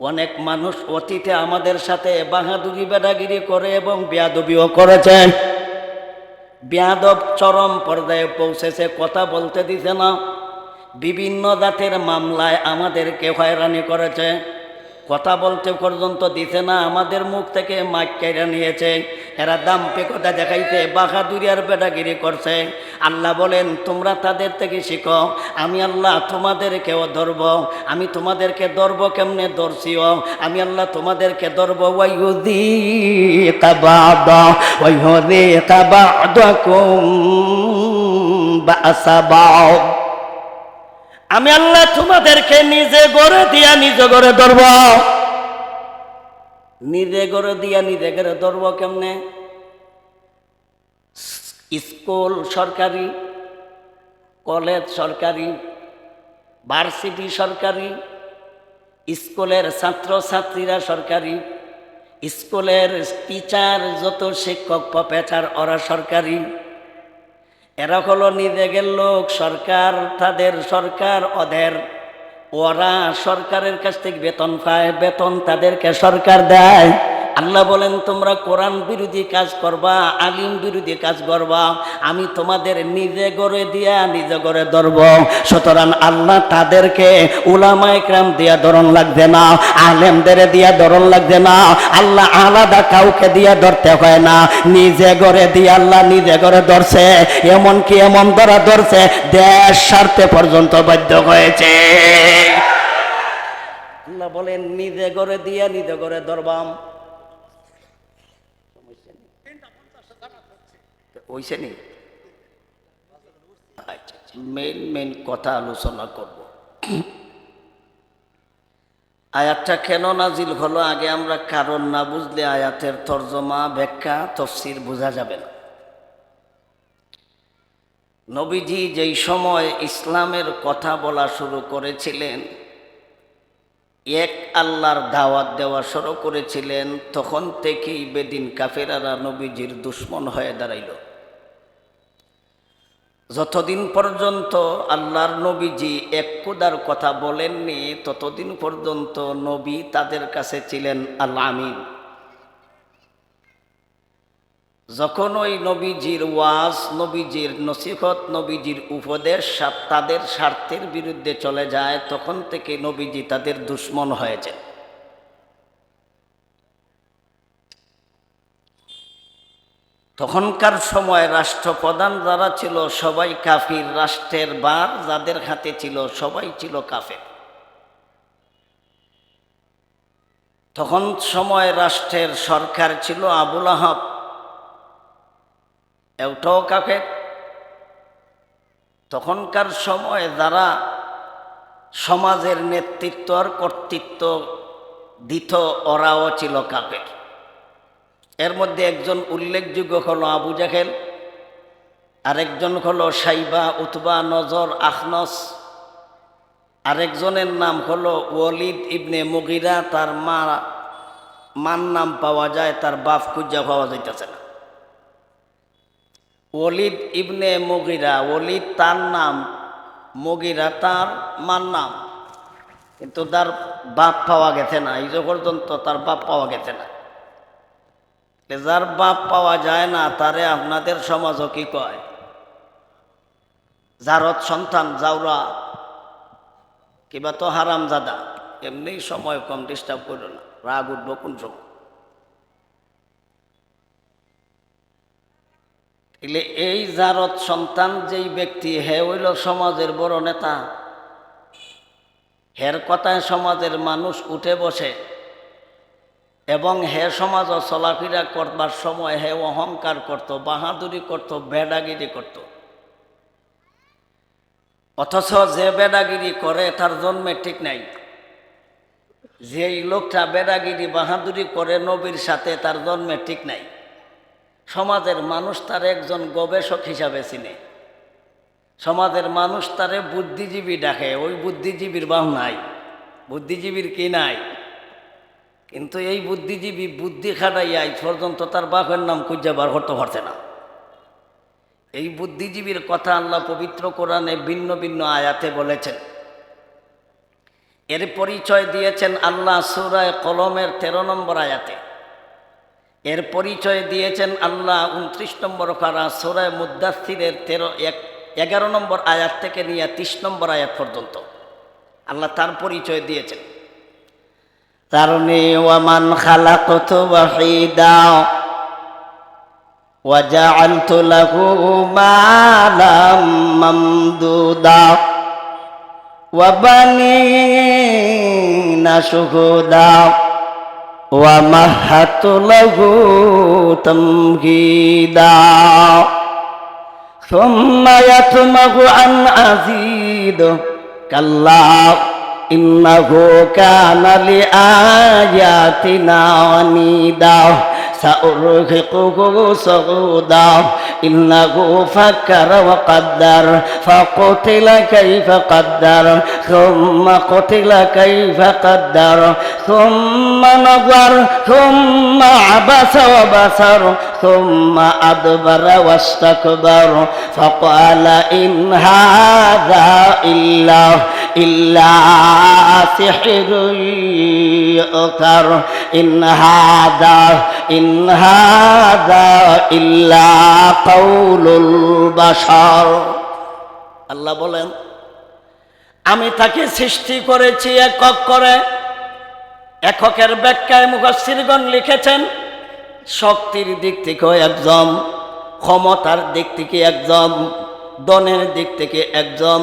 অনেক মানুষ অতীতে আমাদের সাথে বাহাদুরি, বেদাগিরি করে এবং বেয়াদবিও করেছে বেয়াদব চরম পর্যায়ে পৌঁছেছে, কথা বলতে দিছে না। বিভিন্ন জাতের মামলায় আমাদেরকে হয়রানি করেছে। কথা বলতে পর্যন্ত দিছে না, আমাদের মুখ থেকে মাইক কেড়ে নিয়েছে। এরা দাম দাম্পিকতা দেখাইতে বাহাদুরি আর বেদাগিরি করছে। আল্লাহ বলেন, তোমরা তাদের থেকে শিখো। আমি আল্লাহ তোমাদেরকেও ধরব। আমি তোমাদেরকে ধরব কেমনে ধরছিও? আমি আল্লাহ তোমাদেরকে ধরব। ওয়াইহুদি ওয়াইহুদি আমি আল্লাহ তোমাদেরকে নিজে গড়ে দিয়া নিজে গড়ে ধরব। নিজে গড়ে দিয়া নিজে গড়ে ধরব কেমনে? স্কুল সরকারি, কলেজ সরকারি, ভার্সিটি সরকারি, স্কুলের ছাত্রছাত্রীরা সরকারি, স্কুলের টিচার যত শিক্ষক, প্রফেসর, ওরা সরকারি। এরা হলো নিজেদের লোক, সরকার, তাদের সরকার, ওদের ওরা সরকারের কাছ থেকে বেতন পায় বেতন তাদেরকে সরকার দেয়। আল্লাহ বলেন, তোমরা কোরআন বিরোধী কাজ করবা, আলিম বিরোধী কাজ করবা, আমি তোমাদের নিজে গড়ে দিয়া নিজে গড়ে ধরব। সুতরাং আল্লাহ তাদেরকে উলামায় ক্রাম দিয়া ধরন লাগবে না, আলেমদের দিয়া ধরন লাগবে না, আল্লাহ আলাদা কাউকে দিয়া ধরতে হয় না। নিজে গড়ে দিয়ে আল্লাহ নিজে গড়ে ধরছে এমন কি এমন ধরা ধরছে, দেশ স্বার্থে পর্যন্ত বাধ্য হয়েছে। বলেন, নিজে গড়ে দিয়া নিজে গড়ে ধরবাম। ওইসে নি মেন মেন কথা আলোচনা করব। আয়াতটা কেন নাজিল হলো আগে আমরা কারণ না বুঝলে আয়াতের তর্জমা, ব্যাখ্যা, তফসির বোঝা যাবে না। নবীজি যেই সময় ইসলামের কথা বলা শুরু করেছিলেন, এক আল্লাহর দাওয়াত দেওয়া শুরু করেছিলেন, তখন থেকেই বেদিন কাফেরারা নবীজির দুশ্মন হয়ে দাঁড়াইল। যতদিন পর্যন্ত আল্লাহর নবীজি এক কুদার কথা বলেননি, ততদিন পর্যন্ত নবী তাদের কাছে ছিলেন আল্লাহ আমিন যখন ওই নবীজির ওয়াজ, নবীজির নসিহত, নবীজির উপদেশ তাদের স্বার্থের বিরুদ্ধে চলে যায়, তখন থেকে নবীজি তাদের দুশ্মন হয়েছে তখনকার সময় রাষ্ট্রপ্রধান যারা ছিল, সবাই কাফির রাষ্ট্রের বার যাদের হাতে ছিল, সবাই ছিল কাফের। তখন সময় রাষ্ট্রের সরকার ছিল আবুল আহাব। এটাও কাফের। তখনকার সময় যারা সমাজের নেতৃত্ব আর কর্তৃত্ব দিত, ওরাও ছিল কাফের। এর মধ্যে একজন উল্লেখযোগ্য হলো আবু জাহেল, আরেকজন হলো সাইবা উতবা নজর আখনস, আরেকজনের নাম হলো ওয়ালিদ ইবনে মুগিরা, তার মা, মার নাম পাওয়া যায়, তার বাপ খুঁজা পাওয়া যাইতেছে না। ওলিদ ইবনে মুগিরা ওলিদ তার নাম, মুগিরা তার মার নাম। কিন্তু তার বাপ পাওয়া গেছে না, এই পর্যন্ত তার বাপ পাওয়া গেছে না। যার বাপ পাওয়া যায় না, তারে আপনাদের সমাজও কি কয়? জারত সন্তান জাউরা কিবা তো হারাম জাদা এমনি সময় কম ডিস্টার্ব করো না, রাগ উঠবো কোন সময়? এলে এই জারত সন্তান যেই ব্যক্তি, হে হইল সমাজের বড় নেতা, হের কথায় সমাজের মানুষ উঠে বসে এবং হে সমাজ চলাফেরা করবার সময় হে অহংকার করত, বাহাদুরি করত বেডাগিরি করত। অথচ যে বেডাগিরি করে তার জন্মে ঠিক নাই। যেই লোকটা বেডাগিরি বাহাদুরি করে নবীর সাথে তার জন্মে ঠিক নাই। সমাজের মানুষ তার একজন গবেষক হিসাবে চিনে। সমাজের মানুষ তারে বুদ্ধিজীবী ডাকে, ওই বুদ্ধিজীবীর বাহ নাই। বুদ্ধিজীবীর কি নাই? কিন্তু এই বুদ্ধিজীবী বুদ্ধি খাটাইয়া এই পর্যন্ত তার বাপের নাম খুঁজে বার করতে পারছে না। এই বুদ্ধিজীবীর কথা আল্লাহ পবিত্র কোরআনে ভিন্ন ভিন্ন আয়াতে বলেছেন। এর পরিচয় দিয়েছেন আল্লাহ সুরায় কলমের তেরো নম্বর আয়াতে। এর পরিচয় দিয়েছেন আল্লাহ উনত্রিশ নম্বর কারা সুরায় মুদাসিরের তেরো এক, এগারো নম্বর আয়াত থেকে নিয়ে তিরিশ নম্বর আয়াত পর্যন্ত। আল্লাহ তার পরিচয় দিয়েছেন। ذرني ومن خلقت وحيدا وجعلت له مالا ممدودا وبنين شهودا ومهدت له تمهيدا ثم يطمع أن أزيد كلا إنه كان لآياتنا عنيدا. سأرهقه صعودا. إنه فكر وقدر. فقتل كيف قدر. ثم قتل كيف قدر. ثم نظر. ثم عبس وبصر. ثم أدبر واستكبر فقال إن هذا إلا إلا سحر يؤثر إن هذا إن هذا إلا قول البشر আল্লাহ বলেন আমি তাকে সৃষ্টি করেছি একক করে এককের ব্যাখ্যায় মুখশ্রীগণ লিখেছেন শক্তির দিক থেকেও একজন, ক্ষমতার দিক থেকে একজন দনের দিক থেকে একজন,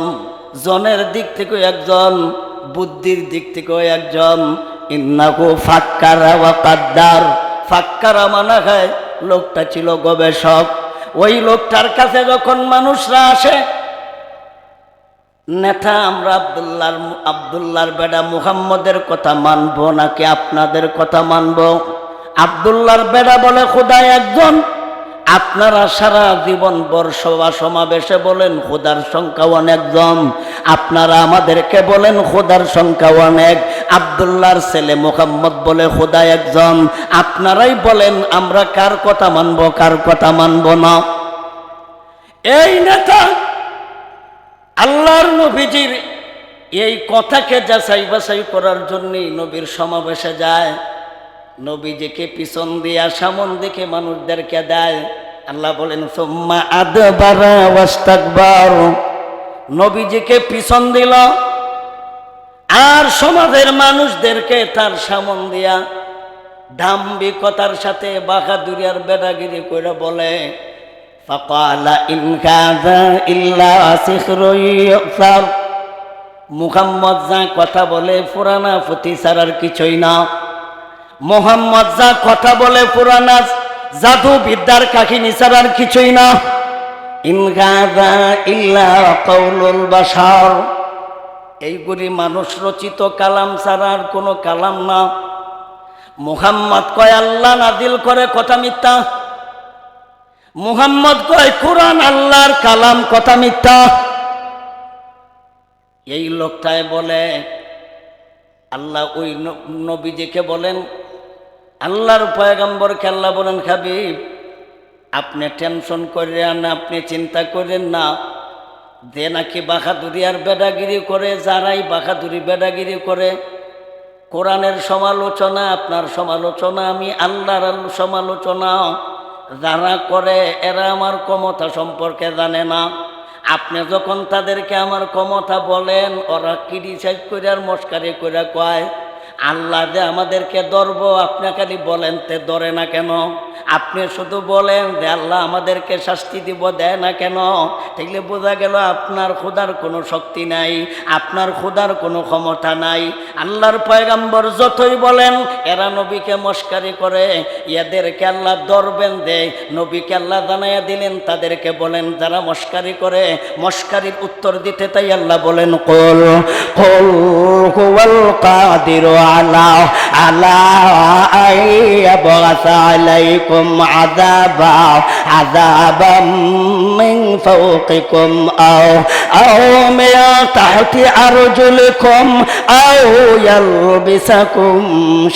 জনের দিক থেকেও একজন, বুদ্ধির দিক থেকেও একজন। ইন্নাকু ফাক্কারা বা কাদ্দার। ফাক্কারা মানা খায় লোকটা ছিল গবেষক। ওই লোকটার কাছে যখন মানুষরা আসে, নেতা আমরা আবদুল্লার আবদুল্লার বেডা মুহাম্মদের কথা মানবো নাকি আপনাদের কথা মানবো? আবদুল্লার বেডা বলে খোদায় একজন? আপনারা সারা জীবন বর্ষবা সমাবেশে বলেন, খোদার সংখ্যা অনেকজন আপনারা আমাদেরকে বলেন, খোদার সংখ্যা অনেক। আবদুল্লার ছেলে মোহাম্মদ বলে খোদা একজন। আপনারাই বলেন, আমরা কার কথা মানব, কার কথা মানব না? এই নেতা আল্লাহর নবীজির এই কথাকে যাচাই বাছাই করার জন্যই নবীর সমাবেশে যায়। নবীজিকে পিছন দিয়া সামন দেখে মানুষদেরকে দেয়। আল্লাহ বলেন, সোম্মা আদবার নবীজিকে পিছন দিল। আর সমাজের মানুষদেরকে তার সামন দিয়া দাম্বিকতার সাথে বাঘাদুরিয়ার বেড়াগিরি করে বলে মুহাম্মদ যা কথা বলে পুরানা পুঁতি ছাড়ার কিছুই না। মোহাম্মদ যা কথা বলে পুরানা জাদু বিদ্যার কাহিনী ছাড়ার কিছুই না। ইনগাদা ইল্লা কৌলুল বাসার এইগুলি মানুষ রচিত কালাম ছাড়ার কোনো কালাম না। মুহাম্মদ কয়, আল্লাহ নাদিল করে কথা মিথ্যা। মুহাম্মদ কয়, কোরআন আল্লাহর কালাম কথা মিথ্যা। এই লোকটায় বলে, আল্লাহ ওই নবীজিকে বলেন আল্লাহর পয়গম্বরকে আল্লাহ বলেন খাবিব আপনি টেনশন করেন আপনি চিন্তা করেন না। যে নাকি বাহাদুরি আর বেডাগিরি করে, যারাই বাহাদুরি বেডাগিরি করে। কোরআনের সমালোচনা, আপনার সমালোচনা, আমি আল্লাহর আল- সমালোচনা। যারা করে, এরা আমার ক্ষমতা সম্পর্কে জানে না। আপনি যখন তাদেরকে আমার ক্ষমতা বলেন, ওরা ক্রিটিসাইজ করে আর মস্কারি করে কয় আল্লাহ যে আমাদেরকে ধরব, আপনি খালি বলেন তে ধরে না কেন? আপনি শুধু বলেন যে আল্লাহ আমাদেরকে শাস্তি দিব, দেয় না কেন? তাইলে বোঝা গেল আপনার খোদার কোনো শক্তি নাই, আপনার খোদার কোনো ক্ষমতা নাই। আল্লাহর পয়গাম্বর যতই বলেন, এরা নবীকে মস্কারি করে ইয়াদেরকে আল্লাহ ধরবেন দে নবীকে আল্লাহ জানাইয়া দিলেন, তাদেরকে বলেন যারা মস্কারি করে, মস্কারির উত্তর দিতে তাই আল্লাহ বলেন, কল কল কাদিরু আলা আলা আইয়াবআসা আলাইকুম আযাবা আযাবাম মিন ফাওকিকুম আও আও মিন তাহতি আরজুলিকুম আও ইয়ালবিসাকুম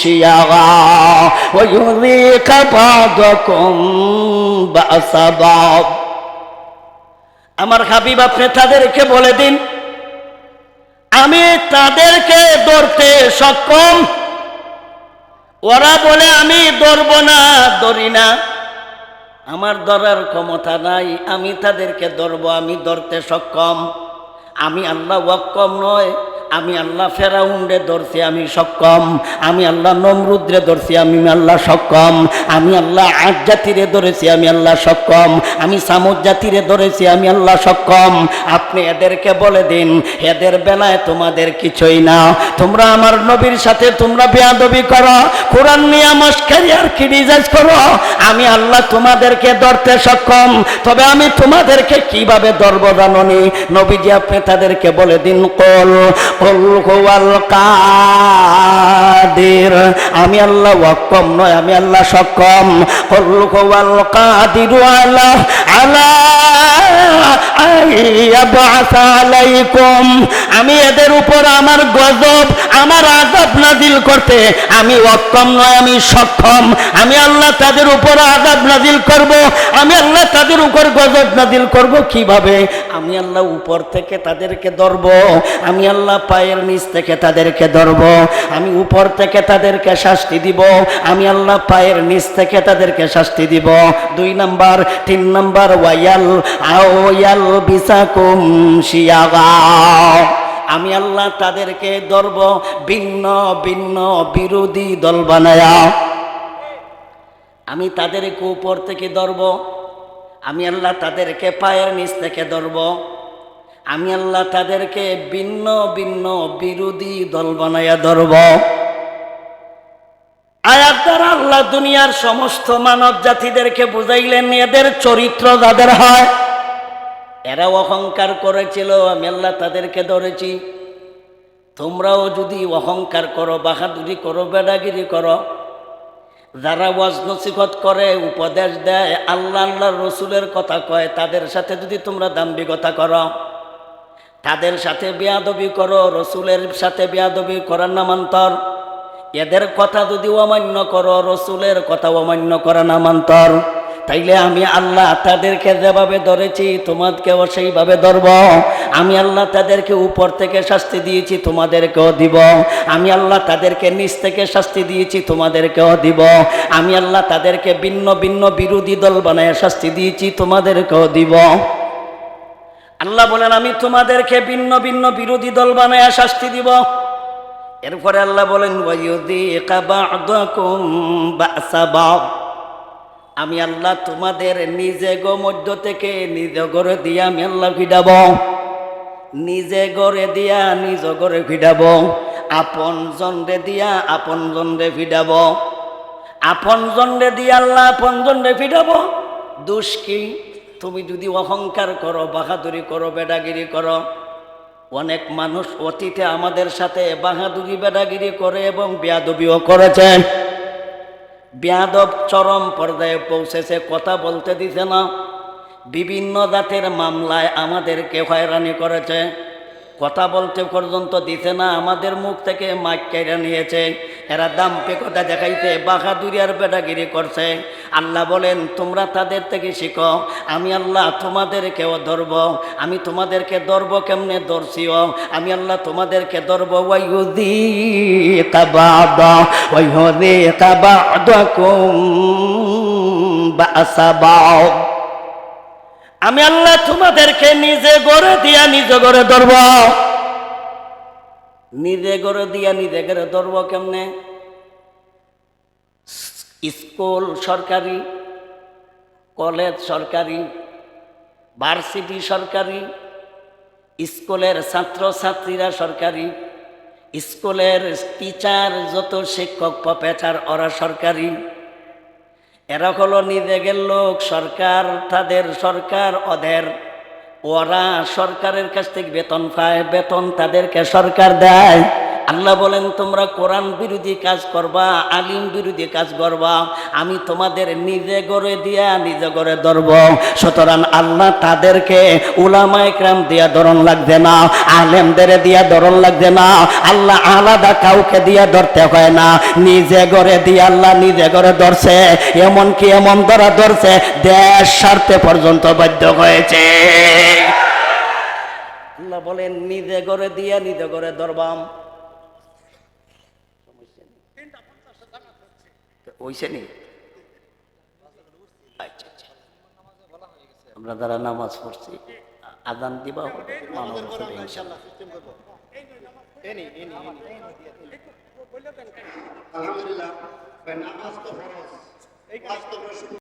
শিয়াগা ওয়া ইউযিকা বা'দাকুম বা'সা বা'দ আমার হাবিব, আপনি তাদেরকে বলে দিন আমি তাদেরকে দৌড়তে সক্ষম। ওরা বলে, আমি ধরব না, ধরি না। আমার ধরার ক্ষমতা নাই, আমি তাদেরকে ধরব, আমি দৌড়তে সক্ষম। আমি আল্লাহ অক্ষম নয় আমি আল্লাহ ফেরাউন্ডে ধরছি, আমি সক্ষম। আমি আল্লাহ নমরুদ্রে ধরছি, আমি আল্লাহ সক্ষম। আমি আল্লাহ আট জাতিরে ধরেছি, আমি আল্লাহ সক্ষম। আমি সামুদ জাতিরে ধরেছি, আমি আল্লাহ সক্ষম। আপনি এদেরকে বলে দিন, এদের বেলায় তোমাদের কিছুই না। তোমরা আমার নবীর সাথে তোমরা বেয়াদবি করো, কোরআন নিয়ে মস্কারি আর ক্রিটিসাইজ করো? আমি আল্লাহ তোমাদেরকে ধরতে সক্ষম, তবে আমি তোমাদেরকে কীভাবে ধরব জাননি? নবীজি আপনি তাদেরকে বলে দিন, কল কাদির আমি আল্লাহ ওয়াক্কম নয়, আমি আল্লাহ সক্ষম। কল হুয়াল কাদির আলা আলা আমি এদের উপর আমার গজব, আমার আযাব নাজিল করতে আমি অক্ষম নয়, আমি সক্ষম। আমি আল্লাহ তাদের উপর আযাব নাজিল করব, আমি আল্লাহ তাদের উপর গজব নাজিল করব। কীভাবে? আমি আল্লাহ উপর থেকে তাদেরকে ধরব। আমি আল্লাহ পায়ের নিচ থেকে তাদেরকে ধরব, আমি উপর থেকে তাদেরকে শাস্তি দিব, আমি আল্লাহ পায়ের নিচ থেকে তাদেরকে শাস্তি দিব। দুই নাম্বার, তিন নাম্বার ওয়াইয়াল আওয়াল বিসাকুম শিয়াগা। আমি আল্লাহ তাদেরকে ধরব ভিন্ন ভিন্ন বিরোধী দল বানায়া। আমি তাদেরকে উপর থেকে ধরব, আমি আল্লাহ তাদেরকে পায়ের নিচ থেকে ধরব। আমি আল্লাহ তাদেরকে ভিন্ন ভিন্ন বিরোধী দল বানায়া ধরব। আয়াত আল্লাহ দুনিয়ার সমস্ত মানব জাতিদেরকে বুঝাইলেন, এদের চরিত্র যাদের হয় এরা অহংকার করেছিল, আমি আল্লাহ তাদেরকে ধরেছি। তোমরাও যদি অহংকার করো, বাহাদুরি করো বেড়াগিরি করো, যারা ওয়াজ নসিহত করে, উপদেশ দেয়, আল্লাহ আল্লাহ রসুলের কথা কয়, তাদের সাথে যদি তোমরা দাম্ভিকতা করো। তাদের সাথে বেয়াদবি করো, রসুলের সাথে বেয়াদবি করার নামান্তর এদের কথা যদি অমান্য করো, রসুলের কথা অমান্য করা নামান্তর তাইলে আমি আল্লাহ তাদেরকে যেভাবে ধরেছি, তোমাদেরকেও সেইভাবে ধরব। আমি আল্লাহ তাদেরকে উপর থেকে শাস্তি দিয়েছি, তোমাদেরকেও দিব। আমি আল্লাহ তাদেরকে নিচ থেকে শাস্তি দিয়েছি, তোমাদেরকেও দিব। আমি আল্লাহ তাদেরকে ভিন্ন ভিন্ন বিরোধী দল বানায় শাস্তি দিয়েছি, তোমাদেরকেও দিব। আল্লাহ বলেন, আমি তোমাদেরকে ভিন্ন ভিন্ন বিরোধী দল বানায় শাস্তি দিব। এরপরে আল্লাহ বলেন আমি আল্লাহ তোমাদের নিজে গো মধ্য থেকে নিজ গড়ে দিয়া আমি আল্লাহ ফিডাব নিজে গড়ে দিয়া নিজ গড়ে ফিডাব আপন জনরে দিয়া আপন জনরে ফিডাব আপন জনরে দিয়া আল্লাহ আপন জনরে ফিডাব দোষ কি? তুমি যদি অহংকার করো, বাহাদুরি করো বেডাগিরি করো, অনেক মানুষ অতীতে আমাদের সাথে বাহাদুরি বেডাগিরি করে এবং বেয়াদবিও করেছে বেয়াদব চরম পর্যায়ে পৌঁছেছে, কথা বলতে দিছে না। বিভিন্ন জাতের মামলায় আমাদেরকে হয়রানি করেছে। কথা বলতে পর্যন্ত দিছে না, আমাদের মুখ থেকে মাইক কেড়ে নিয়েছে। এরা দাম্পে কথা দেখাইতে বাহাদুরি আর বেটাগিরি করছে। আল্লাহ বলেন, তোমরা তাদের থেকে শিখো, আমি আল্লাহ তোমাদেরকেও ধরব। আমি তোমাদেরকে ধরব কেমনে ধরছিও? আমি আল্লাহ তোমাদেরকে ধরব ওয়াইহুদি কাবাদা ওয়াইহুদি কাবাদাকুম বাসাবাও আমি আল্লাহ তোমাদেরকে নিজে গড়ে দিয়া, নিজে গড়ে ধরব। নিজে গড়ে দিয়া নিজে গড়ে ধরব কেমনে? স্কুল সরকারি, কলেজ সরকারি, ভার্সিটি সরকারি, স্কুলের ছাত্র ছাত্রীরা সরকারি, স্কুলের টিচার যত শিক্ষক, প্রফেসর, ওরা সরকারি। এরা হলো নিজেদের লোক, সরকার, তাদের সরকার, ওদের ওরা সরকারের কাছ থেকে বেতন পায় বেতন তাদেরকে সরকার দেয়। আল্লাহ বলেন, তোমরা কোরআন বিরোধী কাজ করবা, আলিম বিরোধী কাজ করবা, আমি তোমাদের নিজে গড়ে দিয়া নিজে গড়ে ধরব। সুতরাং আল্লাহ তাদেরকে উলামা একরাম দিয়া ধরন লাগবে না, আলেমদের দিয়া ধরন লাগবে না, আল্লাহ আলাদা কাউকে দিয়া ধরতে হয় না। নিজে গড়ে দিয়ে আল্লাহ নিজে গড়ে ধরছে এমন কি এমন ধরা ধরছে, দেশ স্বার্থে পর্যন্ত বাধ্য হয়েছে। বলেন, নিজে করে দিয়ে নিজে করে ধরবাম। ওইসে নি আচ্ছা আচ্ছা। আমরা যারা নামাজ পড়ছি আদান দিবা হবে। আলহামদুলিল্লাহ নামাজ তো ফরজ।